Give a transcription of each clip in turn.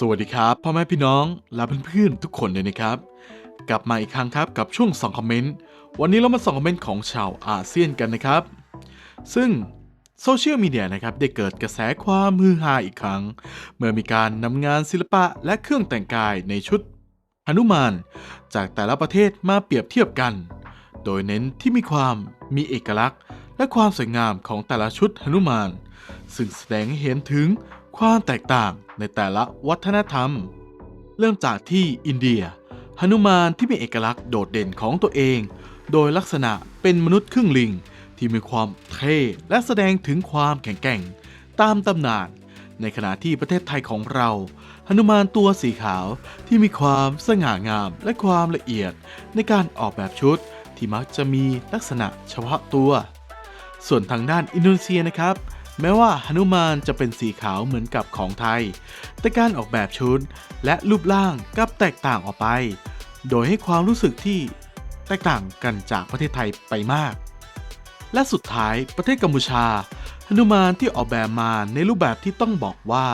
สวัสดีครับ พ่อแม่พี่น้องและเพื่อนๆทุกคนเลยนะครับ กลับมาอีกครั้งครับกับช่วงส่องคอมเมนต์วันนี้เรามาส่องคอมเมนต์ของชาวอาเซียนกันนะครับ ซึ่งโซเชียลมีเดียนะครับได้เกิดกระแสความฮือฮาอีกครั้ง เมื่อมีการนำงานศิลปะและเครื่องแต่งกายในชุดหนุมาน จากแต่ละประเทศมาเปรียบเทียบกัน โดยเน้นที่มีความมีเอกลักษณ์ และความสวยงามของแต่ละชุดหนุมาน ซึ่งแสดงให้เห็นถึง ความแตกต่างในแต่ละวัฒนธรรม เริ่มจากที่อินเดียหนุมานที่มีเอกลักษณ์โดดเด่นของตัวเอง โดยลักษณะเป็นมนุษย์ครึ่งลิงที่มีความเท่และแสดงถึงความแข็งแกร่ง ตามตำนาน ในขณะที่ประเทศไทยของเราหนุมานตัวสีขาวที่มีความสง่างามและความละเอียดในการออกแบบชุดที่มักจะมีลักษณะเฉพาะตัว ส่วนทางด้านอินโดนีเซียนะครับ แม้ว่าหนุมานจะเป็นสีขาวเหมือนกับของไทย แต่การออกแบบชุดและรูปร่างกลับแตกต่างออกไป โดยให้ความรู้สึกที่แตกต่างกันจากประเทศไทยไปมาก และสุดท้ายประเทศกัมพูชาหนุมานที่ออกแบบมาในรูปแบบที่ต้องบอกว่า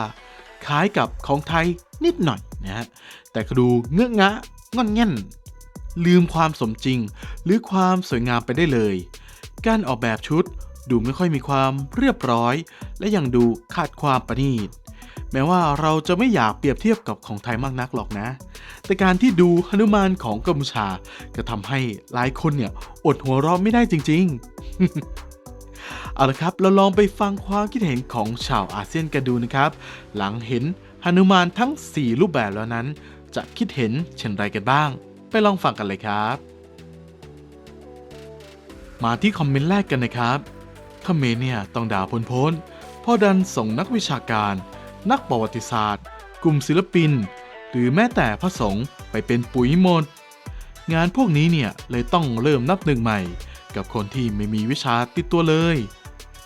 คล้ายกับของไทยนิดหน่อยนะฮะ แต่ก็ดูเงื้องะงอนแง่น ลืมความสมจริง หรือความสวยงามไปได้เลย การออกแบบชุด ดูไม่ค่อยมีความเรียบร้อย และยังดูขาดความประณีต แม้ว่าเราจะไม่อยากเปรียบเทียบกับของไทยมากนักหรอกนะ แต่การที่ดูหนุมานของกัมพูชาก็ทำให้หลายคนเนี่ยอดหัวเราะไม่ได้จริง ๆเอาละครับเราลองไปฟังความคิดเห็นของชาวอาเซียนกันดูนะครับ หลังเห็นหนุมานทั้ง 4 รูปแบบแล้วนั้น จะคิดเห็นเช่นไรกันบ้าง ไปลองฟังกันเลยครับ มาที่คอมเมนต์แรกกันนะครับ คอมเมเนี่ยต้องด่าพ้นพ้นๆพ่อดันส่งนักวิชาการ นักประวัติศาสตร์ กลุ่มศิลปิน หรือแม้แต่พระสงฆ์ไปเป็นปุ๋ยหมด งานพวกนี้เนี่ยเลยต้องเริ่มนับหนึ่งใหม่ กับคนที่ไม่มีวิชาติดตัวเลย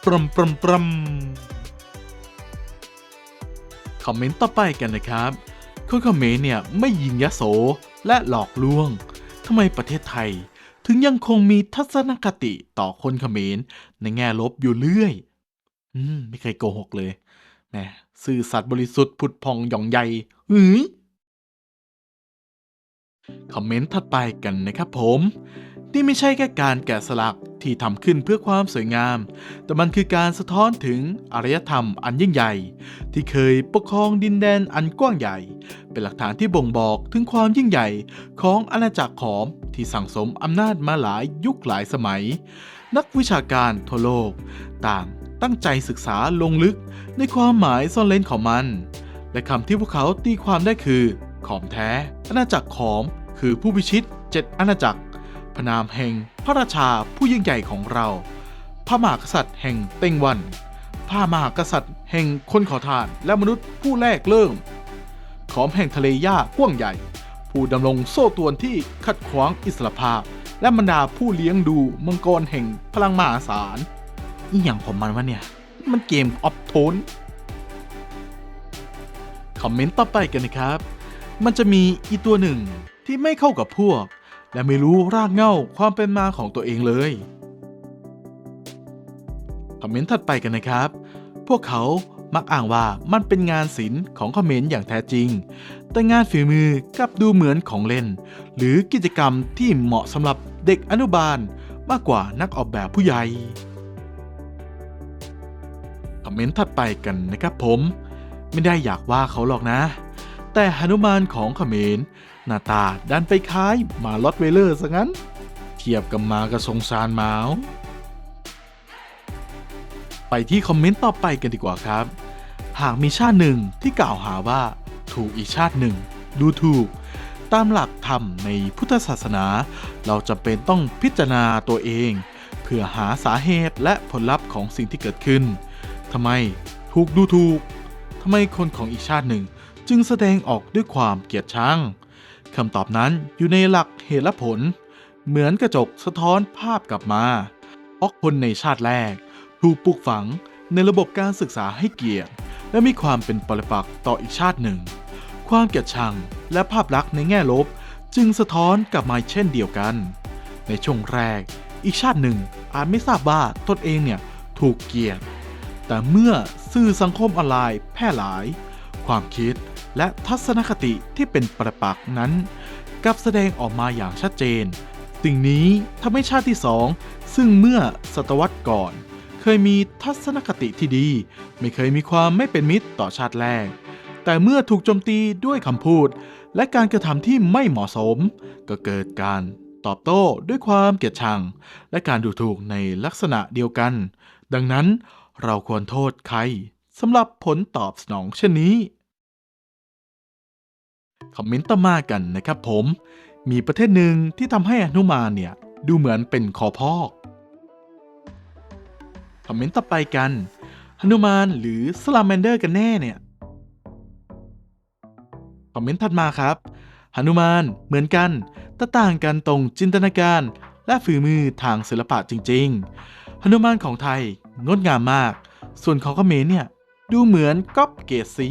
ปรมปรมปรมคอมเมนต์ต่อไปกันนะครับคนคอมเมนต์เนี่ยไม่ยิงยโสและหลอกลวงทำไมประเทศไทย ถึงยังคงมีทัศนคติต่อคนเขมร ในแง่ลบอยู่เรื่อย อืม ไม่เคยโกหกเลยแหมซื่อสัตย์บริสุทธิ์ผุดพองหย่องใยอือคอมเมนต์ถัดไปกันนะครับผม นี่ไม่ใช่แค่การแกะสลัก ที่ทำขึ้นเพื่อความสวยงาม แต่มันคือการสะท้อนถึงอารยธรรมอันยิ่งใหญ่ ที่เคยปกครองดินแดนอันกว้างใหญ่ เป็นหลักฐานที่บ่งบอกถึงความยิ่งใหญ่ของอาณาจักรขอมที่สั่งสมอำนาจมาหลายยุคหลายสมัย นักวิชาการทั่วโลก ต่างตั้งใจศึกษาลงลึกในความหมายซ่อนเร้นของมัน และคำที่พวกเขาตีความได้คือ ขอมแท้ อาณาจักรขอมคือผู้พิชิตเจ็ดอาณาจักร พระนามแห่งพระราชาผู้ยิ่งใหญ่ของเรา พระมหากษัตริย์แห่งเต็งวัน พระมหากษัตริย์แห่งคนขอทานและมนุษย์ผู้แรกเริ่ม ขอมแห่งทะเลหญ้ากว้างใหญ่ ผู้ดำรงโซ่ตวนที่ขัดขวางอิสรภาพ และบรรดาผู้เลี้ยงดูมังกรแห่งพลังมหาศาลนี่อย่างของมันวะเนี่ย มันเกมออฟโทนคอมเมนต์ต่อไปกันนะครับ มันจะมีอีตัวหนึ่งที่ไม่เข้ากับพวก และไม่รู้รากเหง้าความเป็นมาของตัวเองเลยคอมเมนต์ถัดไปกันนะครับ พวกเขามักอ้างว่ามันเป็นงานศิลป์ของคอมเมนต์อย่างแท้จริง แต่งานฝีมือกลับดูเหมือนของเล่น หรือกิจกรรมที่เหมาะสำหรับเด็กอนุบาลมากกว่านักออกแบบผู้ใหญ่คอมเมนต์ถัดไปกันนะครับผม ไม่ได้อยากว่าเขาหรอกนะ แต่หนุมานของเขมรหน้าตาดันไปคล้ายมาลอตเวเลอร์ซะงั้น เทียบกับมากระสงสารหมาวไปที่คอมเมนต์ต่อไปกันดีกว่าครับ หากมีชาติหนึ่งที่กล่าวหาว่าถูกอีกชาติหนึ่ง ดูถูก ตามหลักธรรมในพุทธศาสนา เราจำเป็นต้องพิจารณาตัวเอง เพื่อหาสาเหตุและผลลัพธ์ของสิ่งที่เกิดขึ้นทำไมถูกดูถูกทำไมคนของอีกชาติหนึ่ง จึงแสดงออกด้วยความเกลียดชังคำตอบนั้นอยู่ในหลักเหตุและผล เหมือนกระจกสะท้อนภาพกลับมาเพราะคนในชาติแรก ถูกปลูกฝังในระบบการศึกษาให้เกียรติ และมีความเป็นปรปักษ์ต่ออีกชาติหนึ่ง ความเกลียดชังและภาพลักษณ์ในแง่ลบ จึงสะท้อนกลับมาเช่นเดียวกัน ในช่วงแรก อีกชาติหนึ่งอาจไม่ทราบว่าตนเองเนี่ยถูกเกลียดแต่เมื่อสื่อสังคมออนไลน์แพร่หลายคความคิด และทัศนคติที่เป็นประปักษ์นั้นกับแสดงออกมาอย่างชัดเจน สิ่งนี้ทำให้ชาติที่สอง ซึ่งเมื่อศตวรรษก่อน เคยมีทัศนคติที่ดี ไม่เคยมีความไม่เป็นมิตรต่อชาติแรก แต่เมื่อถูกโจมตีด้วยคำพูด และการกระทำที่ไม่เหมาะสม ก็เกิดการตอบโต้ด้วยความเกลียดชัง และการดูถูกในลักษณะเดียวกัน ดังนั้นเราควรโทษใครสำหรับผลตอบสนองเช่นนี้ คอมเมนต์ต่อมากันนะครับผม มีประเทศหนึ่งที่ทำให้อนุมานเนี่ย ดูเหมือนเป็นคอพอกคอมเมนต์ต่อไปกันฮนุมานหรือสลาแมนเดอร์กันแน่เนี่ยคอมเมนต์ถัดมาครับฮนุมานเหมือนกันแต่ต่างกันตรงจินตนาการ และฝีมือทางศิลปะจริงๆฮนุมานของไทยงดงามมาก ส่วนของเขมรเนี่ย ดูเหมือนก๊อปเกรดซี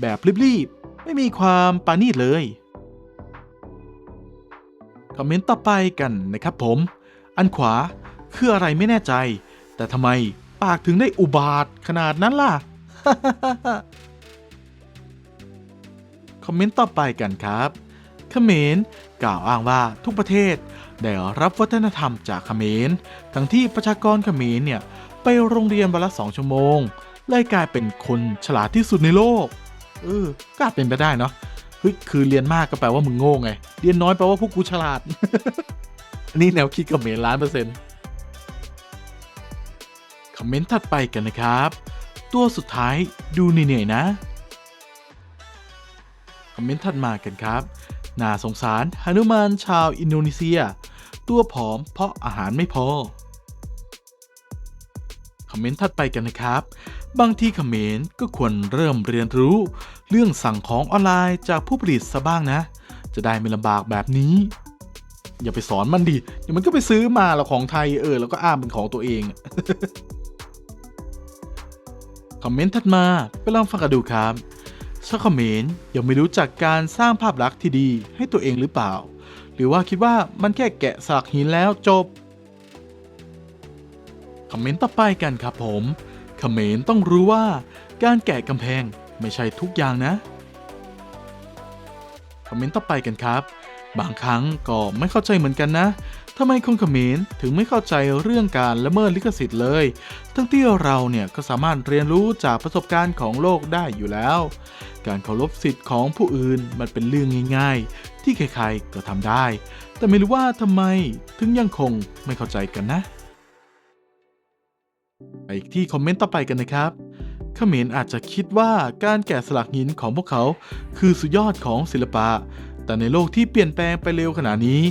แบบรีบๆ ไม่มีความปานีตเลย คอมเมนต์ต่อไปกันนะครับผม อันขวาคืออะไรไม่แน่ใจ แต่ทำไมปากถึงได้อุบาทขนาดนั้นล่ะ คอมเมนต์ต่อไปกันครับเขมรกล่าวอ้างว่าทุกประเทศได้รับวัฒนธรรมจากเขมร ทั้งที่ประชากรเขมรเนี่ย ไปโรงเรียนวันละสองชั่วโมง เลยกลายเป็นคนฉลาดที่สุดในโลก เออก็อาจเป็นไปได้เนาะเฮ้ยคือเรียนมากก็แปลว่ามึงโง่ไง เรียนน้อยแปลว่าพวกกูฉลาดอันนี้แนวคิดเมรล้านเปอร์เซ็นต์คอมเมนต์ถัดไปกันนะครับ ตัวสุดท้ายดูเหนื่อยๆนะคอมเมนต์ถัดมากันครับ น่าสงสารฮนุมานชาวอินโดนีเซีย ตัวผอมเพราะอาหารไม่พอ คอมเมนต์ถัดไปกันนะครับ บางทีคอมเขมรก็ควรเริ่มเรียนรู้ เรื่องสั่งของออนไลน์จากผู้ผลิตซะบ้างนะ จะได้ไม่ลำบากแบบนี้ อย่าไปสอนมันดิเดี๋ยวมันก็ไปซื้อมาแล้วของไทยเออแล้วก็อ้างเป็นของตัวเองคอมเมนต์ถัดมาไปลองฟังกันดูครับชาวเขมรยังไม่รู้จักการสร้างภาพลักษณ์ที่ดีให้ตัวเองหรือเปล่า หรือว่าคิดว่ามันแค่แกะสลักหินแล้วจบคอมเมนต์ต่อไปกันครับผมคอมเขมรต้องรู้ว่า การแกะกำแพง ไม่ใช่ทุกอย่างนะ คอมเมนต์ต่อไปกันครับ บางครั้งก็ไม่เข้าใจเหมือนกันนะทำไมคนเขมรถึงไม่เข้าใจเรื่องการละเมิดลิขสิทธิ์เลย ทั้งที่เราเนี่ยก็สามารถเรียนรู้จากประสบการณ์ของโลกได้อยู่แล้ว การเคารพสิทธิ์ของผู้อื่นมันเป็นเรื่องง่าย ๆ ที่ใครๆก็ทำได้ แต่ไม่รู้ว่าทำไมถึงยังคงไม่เข้าใจกันนะไปที่คอมเมนต์ต่อไปกันนะครับ เขมรอาจจะคิดว่าการแกะสลักหินของพวกเขา คือสุดยอดของศิลปะ แต่ในโลกที่เปลี่ยนแปลงไปเร็วขนาดนี้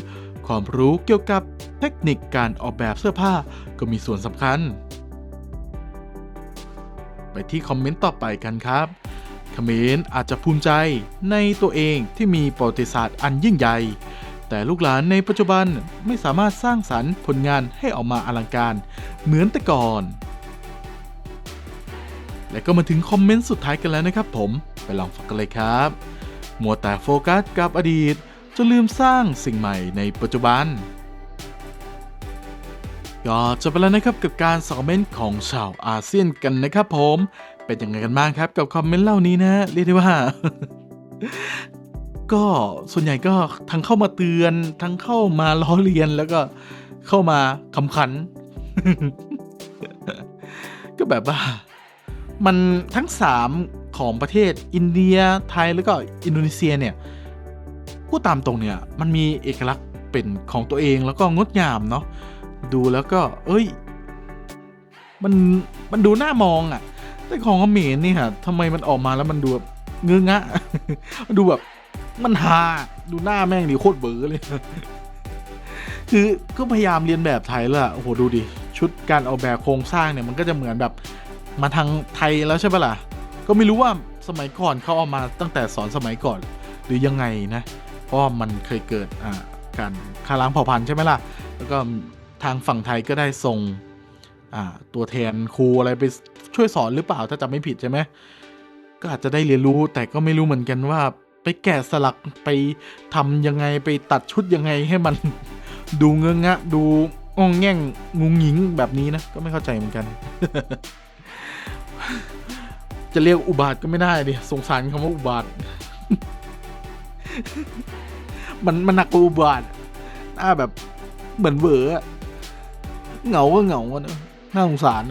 ความรู้เกี่ยวกับเทคนิคการออกแบบเสื้อผ้าก็มีส่วนสำคัญ ไปที่คอมเมนต์ต่อไปกันครับเขมรอาจจะภูมิใจในตัวเองที่มีประวัติศาสตร์อันยิ่งใหญ่ แต่ลูกหลานในปัจจุบันไม่สามารถสร้างสรรค์ผลงานให้ออกมาอลังการเหมือนแต่ก่อน และก็มาถึงคอมเมนต์สุดท้ายกันแล้วนะครับผมไปลองฟังกันเลยครับ มัวแต่โฟกัสกับอดีตจนลืมสร้างสิ่งใหม่ในปัจจุบันก็จบไปแล้วนะครับกับการสอบคอมเมนต์ของชาวอาเซียนกันนะครับผม เป็นยังไงกันบ้างครับกับคอมเมนต์เหล่านี้นะเรียกได้ว่า ก็ส่วนใหญ่ก็ทั้งเข้ามาเตือน ทั้งเข้ามาล้อเลียนแล้วก็เข้ามาคำขัน ก็แบบว่า มันทั้งสามของประเทศอินเดียไทยแล้วก็อินโดนีเซียเนี่ยพูดตามตรงเนี่ยมันมีเอกลักษณ์เป็นของตัวเองแล้วก็งดงามเนาะดูแล้วก็ เอ้ย มันมันดูน่ามองอะ่ะ แต่ของเขมรนี่ค่ะทำไมมันออกมาแล้วมันดูแบบเงื้องะมันดูแบบมันฮาดูหน้าแม่งดิโคตรเบอเลย คือก็พยายามเรียนแบบไทยแล้วอะโอ้โหดูดิ ชุดการออกแบบโครงสร้างเนี่ยมันก็จะเหมือนแบบ มาทางไทยแล้วใช่ปะล่ะ ก็ไม่รู้ว่าสมัยก่อนเขาเอามาตั้งแต่สอนสมัยก่อน หรือยังไงนะ เพราะมันเคยเกิดการคาล้างเผ่าพันธุ์ใช่ไหมล่ะ แล้วก็ทางฝั่งไทยก็ได้ส่งตัวแทนครูอะไรไปช่วยสอนหรือเปล่าถ้าจำไม่ผิดใช่ไหมก็อาจจะได้เรียนรู้แต่ก็ไม่รู้เหมือนกันว่า ไปแกะสลักไปทำยังไงไปตัดชุดยังไงให้มันดูเงื้องะดูอ่องแง่งงุงหงิงแบบนี้นะ ก็ไม่เข้าใจเหมือนกัน จะเรียกอุบาทก็ไม่ได้ดิสงสารคำว่าอุบาท มันมันหนักกว่าอุบาทหน้าแบบเหมือนเบออเหงาก็เหงาเนอะน่าสงสาร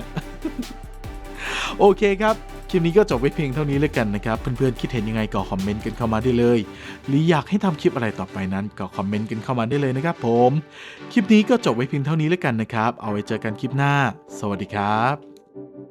โอเคครับคลิปนี้ก็จบไว้เพียงเท่านี้แล้วกันนะครับ เพื่อนๆคิดเห็นยังไงก็คอมเมนต์กันเข้ามาได้เลย หรืออยากให้ทำคลิปอะไรต่อไปนั้นก็คอมเมนต์กันเข้ามาได้เลยนะครับ ผม คลิปนี้ก็จบไว้เพียงเท่านี้แล้วกันนะครับ เอาไว้เจอกันคลิปหน้า สวัสดีครับ